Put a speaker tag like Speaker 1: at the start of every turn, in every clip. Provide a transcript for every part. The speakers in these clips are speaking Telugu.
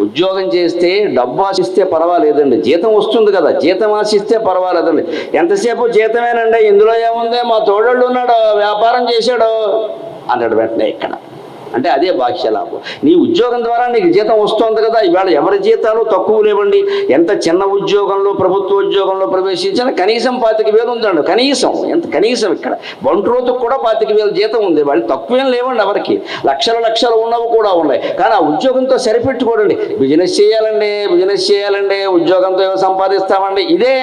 Speaker 1: ఉద్యోగం చేస్తే డబ్బు ఆశిస్తే పర్వాలేదండి. జీతం వస్తుంది కదా. జీతం ఆశిస్తే పర్వాలేదండి. ఎంతసేపు జీతమేనండి? ఇందులో ఏముంది? మా తోడళ్ళు ఉన్నాడు వ్యాపారం చేశాడు అన్నాడు వెంటనే ఇక్కడ. అంటే అదే బాహ్య లాభం నీ ఉద్యోగం ద్వారా నీకు జీతం వస్తుంది కదా ఇవాళ ఎవరి జీతాలు తక్కువ లేవండి? ఎంత చిన్న ఉద్యోగంలో ప్రభుత్వ ఉద్యోగంలో ప్రవేశించినా కనీసం పాతిక వేలు ఉందండి. కనీసం ఎంత కనీసం ఇక్కడ. బంట్రోతుకు కూడా పాతిక వేలు జీతం ఉంది. వాళ్ళు తక్కువేం లేవండి ఎవరికి. లక్షల లక్షలు ఉన్నవి కూడా ఉన్నాయి. కానీ ఆ ఉద్యోగంతో సరిపెట్టుకోడండి బిజినెస్ చేయాలండి బిజినెస్ చేయాలండి ఉద్యోగంతో ఏమో సంపాదిస్తామండి. ఇదే.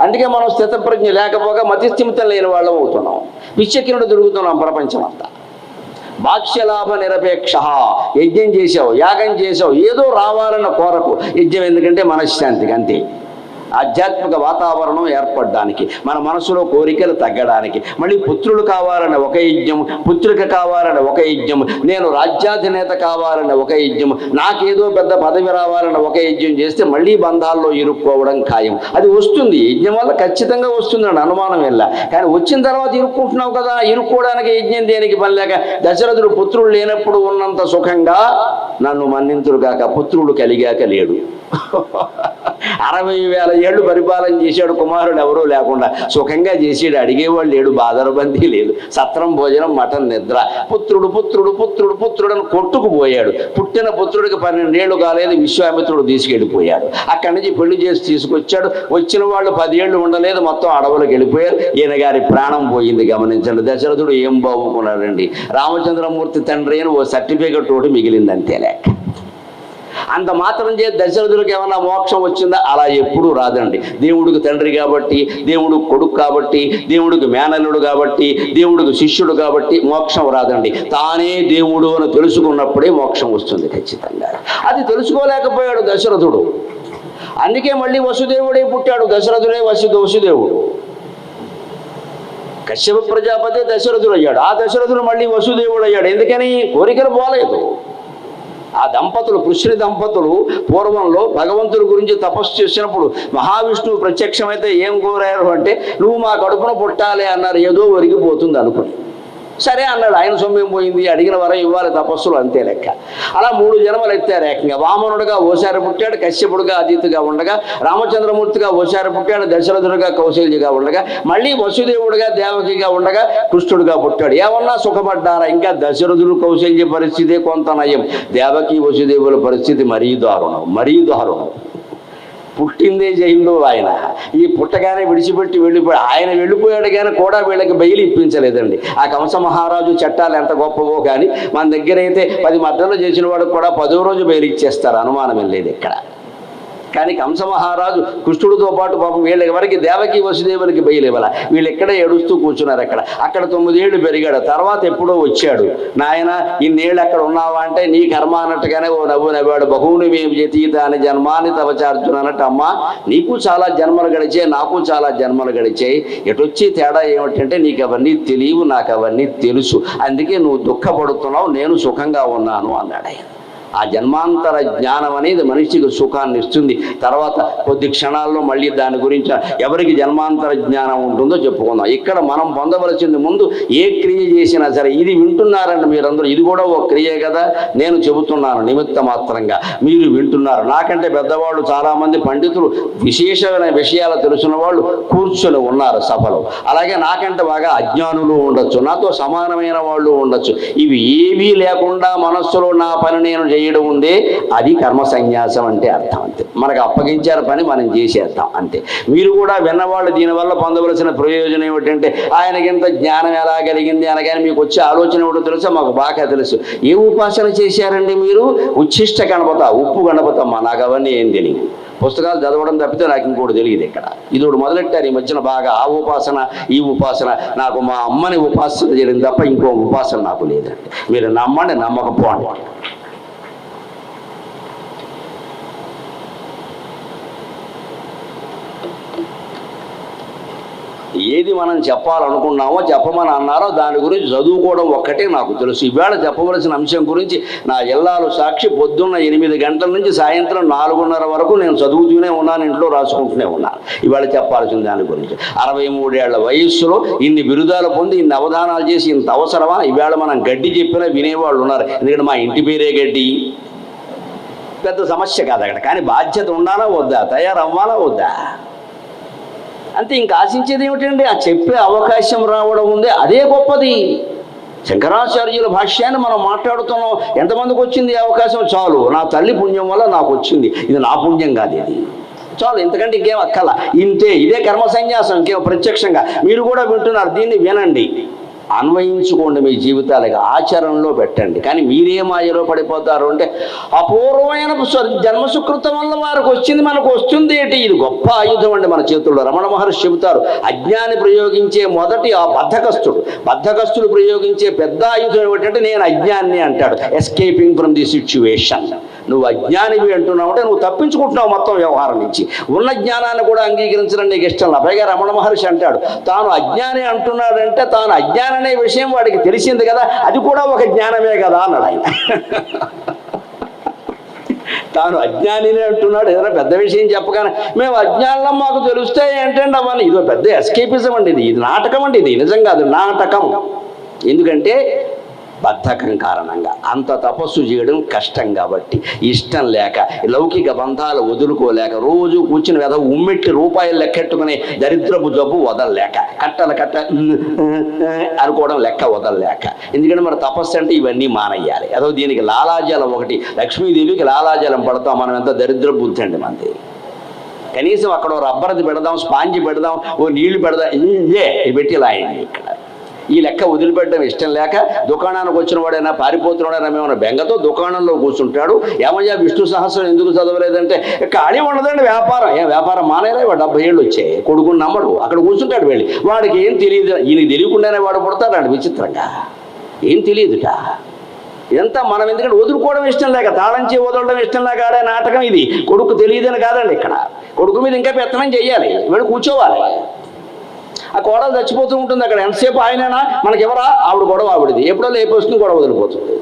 Speaker 1: అందుకే మనం స్థితప్రజ్ఞ లేకపోగా మతిస్థిమితం లేని వాళ్ళం అవుతున్నాం. పిచ్చెక్కినట్టు దొరుకుతున్నాం ప్రపంచం అంతా భాక్ష్యలాభ నిరపేక్ష. యజ్ఞం చేసావు యాగం చేసావు ఏదో రావాలన్న కోరకు. యజ్ఞం ఎందుకంటే మనశ్శాంతికి అంతే. ఆధ్యాత్మిక వాతావరణం ఏర్పడడానికి మన మనసులో కోరికలు తగ్గడానికి మళ్ళీ పుత్రులు కావాలనే ఒక యజ్ఞం పుత్రిక కావాలనే ఒక యజ్ఞం నేను రాజ్యాధినేత కావాలనే ఒక యజ్ఞం నాకేదో పెద్ద పదవి రావాలన్న ఒక యజ్ఞం చేస్తే మళ్ళీ బంధాల్లో ఇరుక్కోవడం ఖాయం. అది వస్తుంది యజ్ఞం వల్ల ఖచ్చితంగా వస్తుందండి అనుమానం వెళ్ళ కానీ వచ్చిన తర్వాత ఇరుక్కుంటున్నావు కదా ఇరుక్కోవడానికి యజ్ఞం దేనికి పని లేక దశరథుడు పుత్రుడు లేనప్పుడు ఉన్నంత సుఖంగా నన్ను మన్నింతుడు కాక పుత్రుడు కలిగాక లేడు. అరవై వేల ఏళ్ళు పరిపాలన చేశాడు కుమారుడు ఎవరూ లేకుండా. సుఖంగా చేసాడు అడిగేవాళ్ళు లేడు. బాధరబందీ లేదు. సత్రం భోజనం మటన్ నిద్ర. పుత్రుడు పుత్రుడు పుత్రుడు పుత్రుడు అని కొట్టుకుపోయాడు. పుట్టిన పుత్రుడికి పన్నెండేళ్ళు కాలేదు. విశ్వామిత్రుడు తీసుకెళ్ళిపోయాడు. అక్కడి నుంచి పెళ్ళి చేసి తీసుకొచ్చాడు. వచ్చిన వాళ్ళు పదేళ్ళు ఉండలేదు. మొత్తం అడవులకు వెళ్ళిపోయారు. ఈయన గారి ప్రాణం పోయింది. గమనించండి. దశరథుడు ఏం బాగుకున్నాడండి? రామచంద్రమూర్తి తండ్రి అని ఓ సర్టిఫికెట్ ఒకటి మిగిలిందంతే లేక అంత మాత్రం చే దశరథుడికి ఏమన్నా మోక్షం వచ్చిందా? అలా ఎప్పుడూ రాదండి. దేవుడికి తండ్రి కాబట్టి దేవుడు కొడుకు కాబట్టి దేవుడికి మేనల్లుడు కాబట్టి దేవుడికి శిష్యుడు కాబట్టి మోక్షం రాదండి. తానే దేవుడు అని తెలుసుకున్నప్పుడే మోక్షం వస్తుంది ఖచ్చితంగా. అది తెలుసుకోలేకపోయాడు దశరథుడు. అందుకే మళ్ళీ వసుదేవుడే పుట్టాడు. దశరథుడే వసు వసుదేవుడు. కశ్యప ప్రజాపతి దశరథుడు అయ్యాడు ఆ దశరథుడు మళ్ళీ వసుదేవుడు అయ్యాడు ఎందుకని? కోరికలు పోలేదు. ఆ దంపతులు కృష్ణుని దంపతులు పూర్వంలో భగవంతుడి గురించి తపస్సు చేసినప్పుడు మహావిష్ణువు ప్రత్యక్షమైతే ఏం కోరారు అంటే నువ్వు మా కడుపున పుట్టాలి అన్నారు. ఏదో ఒరిగిపోతుంది అనుకుని సరే అన్నాడు ఆయన సొమ్మేం పోయింది అడిగిన వరం ఇవ్వాలి తపస్సులు అంతే లెక్క. అలా మూడు జన్మలు ఎత్తారు ఏకంగా వామనుడుగా ఓసారి పుట్టాడు కశ్యపుడుగా అదితిగా ఉండగా రామచంద్రమూర్తిగా ఓసారి పుట్టాడు దశరథుడుగా కౌశల్యగా ఉండగా మళ్ళీ వసుదేవుడుగా దేవకిగా ఉండగా కృష్ణుడుగా పుట్టాడు. ఏమన్నా సుఖపడ్డారా? ఇంకా దశరథుడు కౌశల్య పరిస్థితి కొంత నయం. దేవకి వసుదేవుల పరిస్థితి మరీ దారుణం మరీ దారుణం. పుట్టిందే జైల్లో ఆయన. ఈ పుట్టగానే విడిచిపెట్టి వెళ్ళిపోయి ఆయన వెళ్ళిపోయాడు కానీ కూడా వీళ్ళకి బయలు ఇప్పించలేదండి. ఆ కంస మహారాజు చట్టాలు ఎంత గొప్పవో కానీ మన దగ్గర అయితే పది మద్దతులు చేసిన వాడికి కూడా పదో రోజు బయలు ఇచ్చేస్తారు. అనుమానం లేదు ఇక్కడ. కానీ కంసమహారాజు కృష్ణుడితో పాటు పాపం వీళ్ళ ఎవరికి దేవకి వసుదేవునికి బయలేవల వీళ్ళు ఎక్కడ ఏడుస్తూ కూర్చున్నారు అక్కడ. అక్కడ తొమ్మిదేళ్ళు పెరిగాడు. తర్వాత ఎప్పుడో వచ్చాడు. నాయన ఇన్నేళ్ళు అక్కడ ఉన్నావా అంటే నీ కర్మ అన్నట్టుగానే ఓ నవ్వు నవ్వాడు. బహువుని మేము జతీత అని జన్మాన్ని తవచార్జున అన్నట్టు అమ్మా నీకు చాలా జన్మలు గడిచాయి నాకు చాలా జన్మలు గడిచాయి. ఎటొచ్చి తేడా ఏమిటంటే నీకు అవన్నీ తెలియవు నాకు అవన్నీ తెలుసు. అందుకే నువ్వు దుఃఖపడుతున్నావు నేను సుఖంగా ఉన్నాను అన్నాడు ఆయన. ఆ జన్మాంతర జ్ఞానం అనేది మనిషికి సుఖాన్ని ఇస్తుంది. తర్వాత కొద్ది క్షణాల్లో మళ్ళీ దాని గురించి ఎవరికి జన్మాంతర జ్ఞానం ఉంటుందో చెప్పుకుందాం. ఇక్కడ మనం పొందవలసింది ముందు ఏ క్రియ చేసినా సరే ఇది వింటున్నారండి మీరందరూ. ఇది కూడా ఒక క్రియే కదా. నేను చెబుతున్నాను నిమిత్త మాత్రంగా. మీరు వింటున్నారు. నాకంటే పెద్దవాళ్ళు చాలామంది పండితులు విశేషమైన విషయాలు తెలిసిన వాళ్ళు కూర్చొని ఉన్నారు సభలో. అలాగే నాకంటే బాగా అజ్ఞానులు ఉండొచ్చు. నాతో సమానమైన వాళ్ళు ఉండొచ్చు. ఇవి ఏవీ లేకుండా మనస్సులో నా పని నేను చేయడం ఉందే? అది కర్మ సన్యాసం అంటే అర్థం అంతే. మనకు అప్పగించారు పని మనం చేసేద్దాం అంతే. మీరు కూడా విన్నవాళ్ళు దీనివల్ల పొందవలసిన ప్రయోజనం ఏమిటంటే ఆయనకి ఇంత జ్ఞానం ఎలా కలిగింది అనగానే మీకు వచ్చే ఆలోచన ఏమిటో తెలుసా? మాకు బాగా తెలుసు. ఏ ఉపాసన చేశారండి మీరు? ఉచ్ఛిష్ట గణపత ఉప్పు గణపతమ్మ నాకు అవన్నీ ఏం తెలియదు. పుస్తకాలు చదవడం తప్పితే నాకు ఇంకోటి తెలియదు ఇక్కడ. ఇది ఒకటి మొదలెట్టారు ఈ మధ్యన బాగా. ఆ ఉపాసన ఈ ఉపాసన నాకు మా అమ్మని ఉపాసన చేయడం తప్ప ఇంకో ఉపాసన నాకు లేదండి. మీరు నమ్మండి నమ్మకపోండి. ఏది మనం చెప్పాలనుకున్నామో చెప్పమని అన్నారో దాని గురించి చదువుకోవడం ఒక్కటే నాకు తెలుసు. ఈవేళ చెప్పవలసిన అంశం గురించి నా ఇల్లాలు సాక్షి పొద్దున్న ఎనిమిది గంటల నుంచి సాయంత్రం నాలుగున్నర వరకు నేను చదువుతూనే ఉన్నాను ఇంట్లో రాసుకుంటూనే ఉన్నాను. ఇవాళ చెప్పాల్సిన దాని గురించి. అరవై మూడేళ్ళ వయస్సులో ఇన్ని బిరుదాలు పొంది ఇన్ని అవధానాలు చేసి ఇంత అవసరమా? ఈవేళ మనం గడ్డి చెప్పినా వినేవాళ్ళు ఉన్నారు. ఎందుకంటే మా ఇంటి పేరే గడ్డి. పెద్ద సమస్య కాదు అక్కడ. కానీ బాధ్యత ఉండాలా వద్దా? తయారవ్వాలా వద్దా? అంతే ఇంకా ఆశించేది ఏమిటండి? ఆ చెప్పే అవకాశం రావడం ఉంది. అదే గొప్పది. శంకరాచార్యుల భాష్యాన్ని మనం మాట్లాడుతున్నాం. ఎంతమందికి వచ్చింది అవకాశం? చాలు. నా తల్లి పుణ్యం వల్ల నాకు వచ్చింది. ఇది నా పుణ్యం కాదు ఇది. చాలు ఇంతకంటే ఇంకేం అక్కల. ఇంతే. ఇదే కర్మ సన్యాసం ఇంకేం ప్రత్యక్షంగా. మీరు కూడా వింటున్నారు దీన్ని వినండి. అన్వయించుకోండి మీ జీవితాలకు ఆచరణలో పెట్టండి. కానీ మీరే మాయలో పడిపోతారు అంటే అపూర్వమైన జన్మ సుకృతం వల్ల వారికి వచ్చింది మనకు వస్తుంది ఏంటి? ఇది గొప్ప ఆయుధం అండి మన చేతుల్లో. రమణ మహర్షి చెబుతారు అజ్ఞాని ప్రయోగించే మొదటి ఆ బద్ధకస్తుడు. బద్ధకస్తుడు ప్రయోగించే పెద్ద ఆయుధం ఏమిటంటే నేను అజ్ఞాన్ని అంటాడు. ఎస్కేపింగ్ ఫ్రమ్ ది సిచ్యువేషన్ నువ్వు అజ్ఞానివి అంటున్నావు అంటే నువ్వు తప్పించుకుంటున్నావు మొత్తం వ్యవహారం నుంచి. ఉన్న జ్ఞానాన్ని కూడా అంగీకరించడం నీకు ఇష్టం లేదు. పైగా రమణ మహర్షి అంటాడు తాను అజ్ఞాని అంటున్నాడంటే తాను అజ్ఞానం అనే విషయం వాడికి తెలిసింది కదా అది కూడా ఒక జ్ఞానమే కదా అన్నాడు ఆయన. తాను అజ్ఞానినే అంటున్నాడు ఏదైనా పెద్ద విషయం చెప్పగానే మేము అజ్ఞానం మాకు తెలుస్తాయి ఏంటంటే అవన్నీ ఇదో పెద్ద ఎస్కేపిజం అండి ఇది. ఇది నాటకం అండి ఇది. నిజం కాదు నాటకం. ఎందుకంటే బద్ధకం కారణంగా. అంత తపస్సు చేయడం కష్టం కాబట్టి ఇష్టం లేక లౌకిక బంధాలు వదులుకోలేక రోజు కూర్చుని వెధ ఉమ్మెట్టి రూపాయలు లెక్కెట్టుకునే దరిద్రపు జబ్బు వదలలేక కట్టల కట్ట అనుకోవడం లెక్క వదలలేక. ఎందుకంటే మరి తపస్సు అంటే ఇవన్నీ మానయ్యాలి అదో దీనికి లాలాజలం ఒకటి లక్ష్మీదేవికి లాలాజలం పడతాం మనం ఎంత దరిద్ర బుద్ధి అండి మనది. కనీసం అక్కడ రబ్బర్ది పెడదాం స్పాంజి పెడదాం ఓ నీళ్ళు పెడదాం ఇదే పెట్టి లాయండి ఇక్కడ. ఈ లెక్క వదిలిపెట్టడం ఇష్టం లేక దుకాణానికి వచ్చిన వాడైనా పారిపోతున్నాడైనా ఏమైనా బెంగతో దుకాణంలో కూర్చుంటాడు? ఏమయ్యా విష్ణు సహస్రం ఎందుకు చదవలేదంటే ఖాళీ ఉండదండి వ్యాపారం. ఏ వ్యాపారం మానేలా వాడు డెబ్బై ఏళ్ళు వచ్చాయి కొడుకుని నమ్మడు. అక్కడ కూర్చుంటాడు వెళ్ళి. వాడికి ఏం తెలియదు? ఈయన తెలియకుండానే వాడు పుడతాడు విచిత్రంగా. ఏం తెలియదుట? ఇదంతా మనం ఎందుకంటే వదులుకోవడం ఇష్టం లేక తాళంచి వదలడం ఇష్టం లేక ఆడే నాటకం ఇది. కొడుకు తెలియదని కాదండి ఇక్కడ. కొడుకు మీద ఇంకా పెత్తనం చేయాలి వీడు కూర్చోవాలి. ఆ కోడలు చచ్చిపోతూ ఉంటుంది అక్కడ. ఎంతసేపు ఆయననా మనకెవరా ఆవిడ గొడవ ఆవిడది. ఎప్పుడో లేపొస్తుంది గొడవ వదిలిపోతుంది.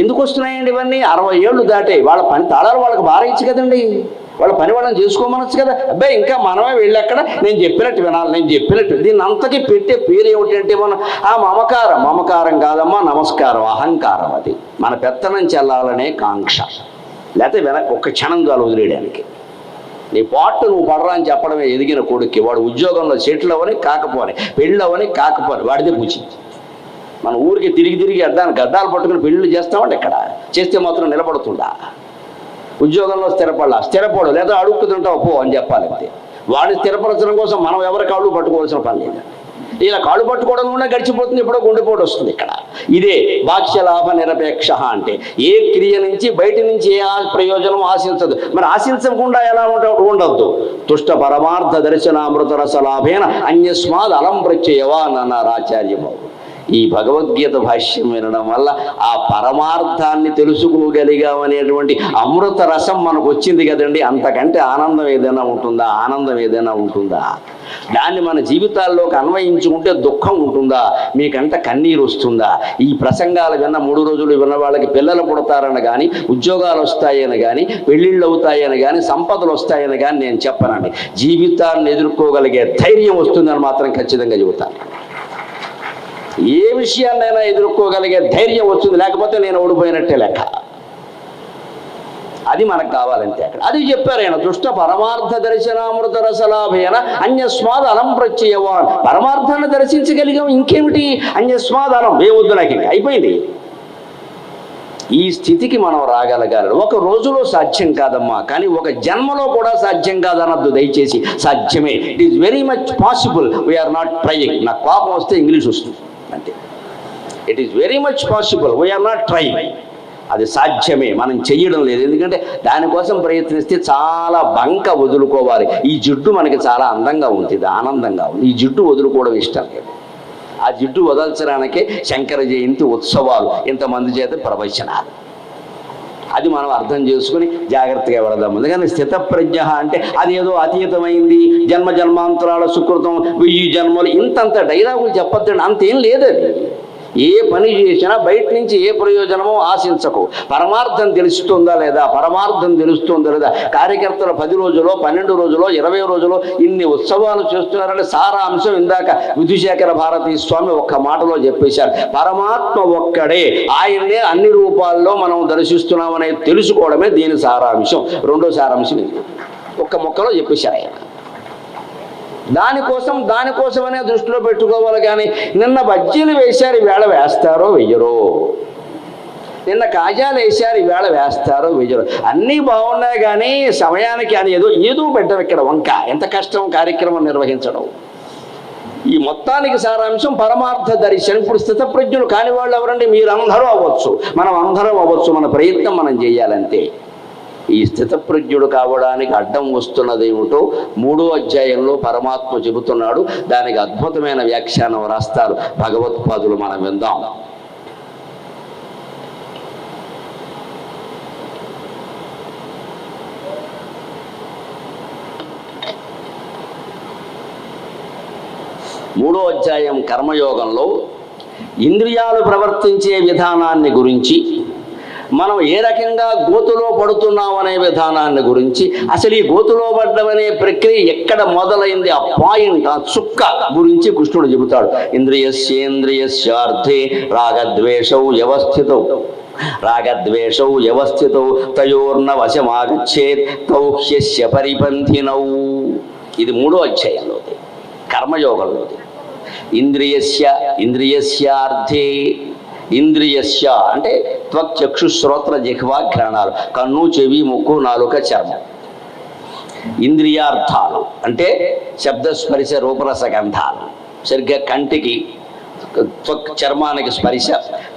Speaker 1: ఎందుకు వస్తున్నాయండి ఇవన్నీ? అరవై ఏళ్ళు దాటాయి వాళ్ళ పని తాళాలు వాళ్ళకి భారించు కదండి. వాళ్ళ పని వాళ్ళని చేసుకోమనొచ్చు కదా. అబ్బాయి ఇంకా మనమే వెళ్ళి అక్కడ నేను చెప్పినట్టు వినాలి నేను చెప్పినట్టు. దీన్ని అంతకీ పెట్టే పేరు ఏమిటంటే మనం ఆ మమకారం. మమకారం కాదమ్మా నమస్కారం అహంకారం అది. మన పెత్తనం చెల్లాలనే కాంక్ష. లేకపోతే వెనక ఒక్క క్షణం కాలు వదిలేయడానికి. నీ పాటు నువ్వు పడరా అని చెప్పడమే ఎదిగిన కొడుక్కి. వాడు ఉద్యోగంలో సెటిల్ అవని కాకపోని పెళ్ళి అవని కాకపోని వాడిదే పూచి మన ఊరికి తిరిగి తిరిగి అడ్డాను గద్దాలు పట్టుకుని పెళ్ళిళ్ళు చేస్తామంటే ఇక్కడ. చేస్తే మాత్రం నిలబడుతుందా ఉద్యోగంలో స్థిరపడాల. స్థిరపడు లేదా అడుగుతుంటావు పో అని చెప్పాలి అంతే. వాడిని స్థిరపరచడం కోసం మనం ఎవరికి అడుగు పట్టుకోవాల్సిన పని లేదండి ఇలా కాళ్ళు పట్టుకోవడం కూడా గడిచిపోతుంది ఎప్పుడో గుండెపోటు వస్తుంది ఇక్కడ. ఇదే బాక్ష్య లాభ నిరపేక్ష అంటే ఏ క్రియ నుంచి బయట నుంచి ఏ ప్రయోజనం ఆశించదు. మరి ఆశించకుండా ఎలా ఉంట ఉండద్దు. తుష్ట పరమార్థ దర్శనామృత రస లాభేన అన్యస్మాద్ అలం ప్రత్యయవా అని అన్నారు ఆచార్యబాబు ఈ భగవద్గీత భాష్యం వినడం వల్ల ఆ పరమార్థాన్ని తెలుసుకోగలిగామనేటువంటి అమృత రసం మనకు వచ్చింది కదండి. అంతకంటే ఆనందం ఏదైనా ఉంటుందా? ఆనందం ఏదైనా ఉంటుందా? దాన్ని మన జీవితాల్లోకి అన్వయించుకుంటే దుఃఖం ఉంటుందా? మీకంట కన్నీరు వస్తుందా? ఈ ప్రసంగాలు విన్న మూడు రోజులు విన్న వాళ్ళకి పిల్లలు పుడతారని కానీ ఉద్యోగాలు వస్తాయని కానీ పెళ్ళిళ్ళు అవుతాయని కానీ సంపదలు వస్తాయని కానీ నేను చెప్పనండి. జీవితాన్ని ఎదుర్కోగలిగే ధైర్యం వస్తుందని మాత్రం ఖచ్చితంగా చెబుతాను. ఏ విషయాన్నైనా ఎదుర్కోగలిగే ధైర్యం వస్తుంది లేకపోతే నేను ఓడిపోయినట్టే లెక్క. అది మనకు కావాలంటే అక్కడ. అది చెప్పారు ఆయన దుష్ట పరమార్థ దర్శనామృత రసలాభేన అన్యస్మాద్ అలం ప్రత్యయవాన్. పరమార్థాన్ని దర్శించగలిగాం ఇంకేమిటి? అన్యస్మాద్ అలం వేవద్దు నాకు అయిపోయింది. ఈ స్థితికి మనం రాగలగాలి. ఒక రోజులో సాధ్యం కాదమ్మా కానీ ఒక జన్మలో కూడా సాధ్యం కాదనద్దు దయచేసి సాధ్యమే. It is very much possible we are not trying నాకు కోపం వస్తే ఇంగ్లీష్ వస్తుంది. అంతే it is very much possible we are not try అది సాధ్యమే. మనం చెయ్యడం లేదు. ఎందుకంటే దానికోసం ప్రయత్నిస్తే చాలా బంక వదులుకోవాలి. ఈ జిడ్డు మనకి చాలా అందంగా ఉంటుంది ఆనందంగా ఉంది. ఈ జిడ్డు వదులుకోవడం ఇష్టం లేదు. ఆ జిడ్డు వదల్చడానికే శంకర జయంతి ఉత్సవాలు ఇంతమంది చేత ప్రవచనాలు. అది మనం అర్థం చేసుకుని జాగ్రత్తగా వెళదాం. ఎందుకంటే స్థితప్రజ్ఞ అంటే అది ఏదో అతీతమైంది జన్మ జన్మాంతరాల సుకృతం వెయ్యి జన్మలు ఇంతంత డైలాగులు చెప్పొద్దండి. అంతేం లేదు అది ఏ పని చేసినా బయట నుంచి ఏ ప్రయోజనమో ఆశించకు. పరమార్థం తెలుస్తుందా లేదా? పరమార్థం తెలుస్తుందా లేదా? కార్యకర్తలు పది రోజులో పన్నెండు రోజులో ఇరవై రోజులో ఇన్ని ఉత్సవాలు చేస్తున్నారంటే సారాంశం ఇందాక విధుశేఖర భారతీ స్వామి ఒక్క మాటలో చెప్పేశారు. పరమాత్మ ఒక్కడే. ఆయన్నే అన్ని రూపాల్లో మనం దర్శిస్తున్నామనేది తెలుసుకోవడమే దీని సారాంశం. రెండో సారాంశం ఇది. ఒక్క మొక్కలో చెప్పేశారు ఆయన. దానికోసం దానికోసమనే దృష్టిలో పెట్టుకోవాలి కానీ నిన్న బజ్జీలు వేశారు ఈవేళ వేస్తారో వెయ్యరో. నిన్న కాజాలు వేశారు ఈవేళ వేస్తారో వెయ్యరో. అన్నీ బాగున్నాయి కానీ సమయానికి అని ఏదో ఏదో పెట్టడం ఇక్కడ వంక. ఎంత కష్టం కార్యక్రమం నిర్వహించడం. ఈ మొత్తానికి సారాంశం పరమార్థ దర్శనం. ఇప్పుడు స్థితప్రజ్ఞులు కాని వాళ్ళు ఎవరండి? మీరందరూ అవ్వచ్చు. మనం అందరం అవ్వచ్చు. మన ప్రయత్నం మనం చేయాలంతే. ఈ స్థితప్రజ్ఞుడు కావడానికి అడ్డం వస్తున్నదేమిటో మూడో అధ్యాయంలో పరమాత్మ చెబుతున్నాడు. దానికి అద్భుతమైన వ్యాఖ్యానం రాస్తారు. భగవత్పాదులు మనం విందాం. మూడో అధ్యాయం కర్మయోగంలో ఇంద్రియాలు ప్రవర్తించే విధానాన్ని గురించి మనం ఏ రకంగా గోతులో పడుతున్నాం అనే విధానాన్ని గురించి అసలు ఈ గోతులో పడ్డం అనే ప్రక్రియ ఎక్కడ మొదలైంది ఆ పాయింట్ ఆ చుక్క గురించి కృష్ణుడు చెబుతాడు. ఇంద్రియస్యేంద్రియస్యార్థే రాగద్వేషౌ వ్యవస్థితౌ. రాగద్వేషౌ వ్యవస్థితౌ తయోర్న వశమాగచ్చేత్ తౌ హ్యస్య పరిపంథినౌ ఇది మూడో అధ్యాయంలోది కర్మయోగంలోది. ఇంద్రియస్య ఇంద్రియస్యార్థే. ఇంద్రియస్య అంటే త్వక్ చక్షు శ్రోత్ర జిహ్వా ఘ్రాణాలు. కన్ను చెవి ముక్కు నాలుక చర్మం. ఇంద్రియార్థాలు. అంటే శబ్దస్పరిశ రూపరస గంధాలు. సరిగ్గా కంటికి త్వక్ చర్మానికి స్పరిశ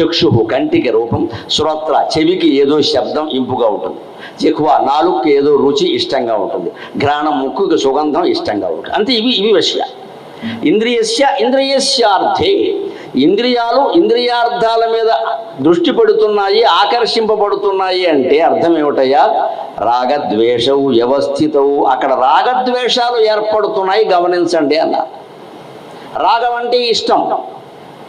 Speaker 1: చక్షు కంటికి రూపం శ్రోత్ర చెవికి ఏదో శబ్దం ఇంపుగా ఉంటుంది. జిహ్వ నాలుగుకి ఏదో రుచి ఇష్టంగా ఉంటుంది. ఘ్రాణం ముక్కుకి సుగంధం ఇష్టంగా ఉంటుంది. అంతే ఇవి ఇవి విషయాలు. ఇంద్రియస్య ఇంద్రియస్యార్థే. ఇంద్రియాలు ఇంద్రియార్థాల మీద దృష్టి పెడుతున్నాయి ఆకర్షింపబడుతున్నాయి అంటే అర్థం ఏమిటయ్యా? రాగద్వేషవు వ్యవస్థితవు. అక్కడ రాగద్వేషాలు ఏర్పడుతున్నాయి గమనించండి అన్నారు రాగం అంటే ఇష్టం.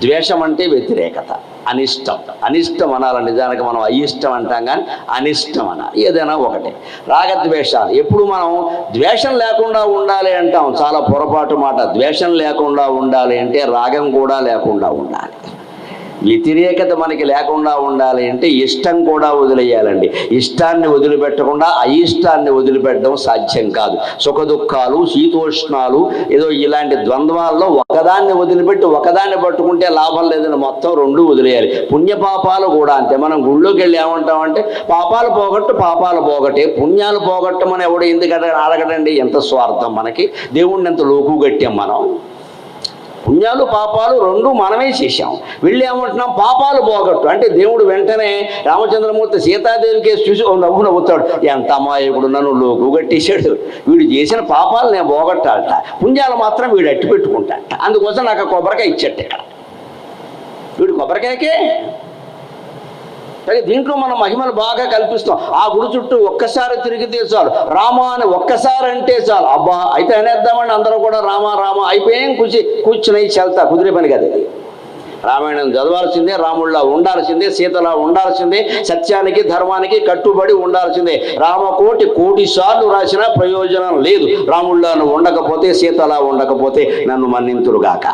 Speaker 1: ద్వేషం అంటే వ్యతిరేకత. అనిష్టం. అనిష్టం అనాలి నిజానికి మనం అయిష్టం అంటాం కానీ అనిష్టం అనాలి. ఏదైనా ఒకటే. రాగద్వేషాలు. ఎప్పుడు మనం ద్వేషం లేకుండా ఉండాలి అంటాం. చాలా పొరపాటు మాట. ద్వేషం లేకుండా ఉండాలి అంటే రాగం కూడా లేకుండా ఉండాలి. వ్యతిరేకత మనకి లేకుండా ఉండాలి అంటే ఇష్టం కూడా వదిలేయాలండి. ఇష్టాన్ని వదిలిపెట్టకుండా అయిష్టాన్ని వదిలిపెట్టడం సాధ్యం కాదు. సుఖ దుఃఖాలు శీతోష్ణాలు ఏదో ఇలాంటి ద్వంద్వాల్లో ఒకదాన్ని వదిలిపెట్టి ఒకదాన్ని పట్టుకుంటే లాభం లేదని మొత్తం రెండు వదిలేయాలి. పుణ్యపాపాలు కూడా అంతే. మనం గుళ్ళోకి వెళ్ళి ఏమంటామంటే పాపాలు పోగొట్టు పాపాలు పోగొట్టే. పుణ్యాలు పోగొట్టమని ఎవడు ఎందుకంటే అడగడండి? ఎంత స్వార్థం మనకి. దేవుణ్ణి ఎంత లోకు కట్టాం మనం? పుణ్యాలు పాపాలు రెండు మనమే చేశాం. వెళ్ళి ఏమంటున్నాం? పాపాలు పోగొట్టు. అంటే దేవుడు వెంటనే రామచంద్రమూర్తి సీతాదేవి కేసు చూసి నవ్వు నవ్వుతాడు. ఎంత అమాయకుడు నన్ను లోకు కట్టేశాడు. వీడు చేసిన పాపాలు నేను పోగొట్టాలట. పుణ్యాలు మాత్రం వీడు అట్టి పెట్టుకుంటాడట అందుకోసం నాకు కొబ్బరికాయ ఇచ్చట ఇక్కడ. వీడు కొబ్బరికాయకే కానీ దీంట్లో మనం మహిమలు బాగా కల్పిస్తాం ఆ గుడి చుట్టూ ఒక్కసారి తిరిగితే చాలు. రామ అని ఒక్కసారి అంటే చాలు. అబ్బా అయితే అనేద్దామండి అందరూ కూడా రామ రామ అయిపోయాం. కూర్చి కూర్చుని చెల్తా. కుదిరే పని కదా రామాయణం చదవాల్సిందే రాముళ్ళ ఉండాల్సిందే సీతలా ఉండాల్సిందే సత్యానికి ధర్మానికి కట్టుబడి ఉండాల్సిందే. రామకోటి కోటి సార్లు రాసిన ప్రయోజనం లేదు. రాముళ్ళను ఉండకపోతే సీతలా ఉండకపోతే నన్ను మన్నింతురుగాక.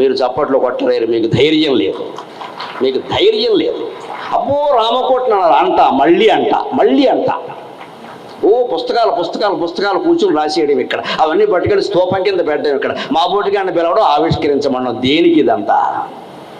Speaker 1: మీరు చప్పట్లు కొట్టలేరు మీకు ధైర్యం లేదు. మీకు ధైర్యం లేదు. అబ్బో రామకోట్న అంట మళ్ళీ అంట మళ్ళీ అంట. ఓ పుస్తకాలు పుస్తకాలు పుస్తకాలు కూర్చుని రాసేయడం ఇక్కడ. అవన్నీ పట్టుకెళ్ళి స్తూపం కింద పెట్టడం ఇక్కడ. మా బోటిగాన్ని పిలవడం ఆవిష్కరించమన్నాం దేనికి ఇదంతా?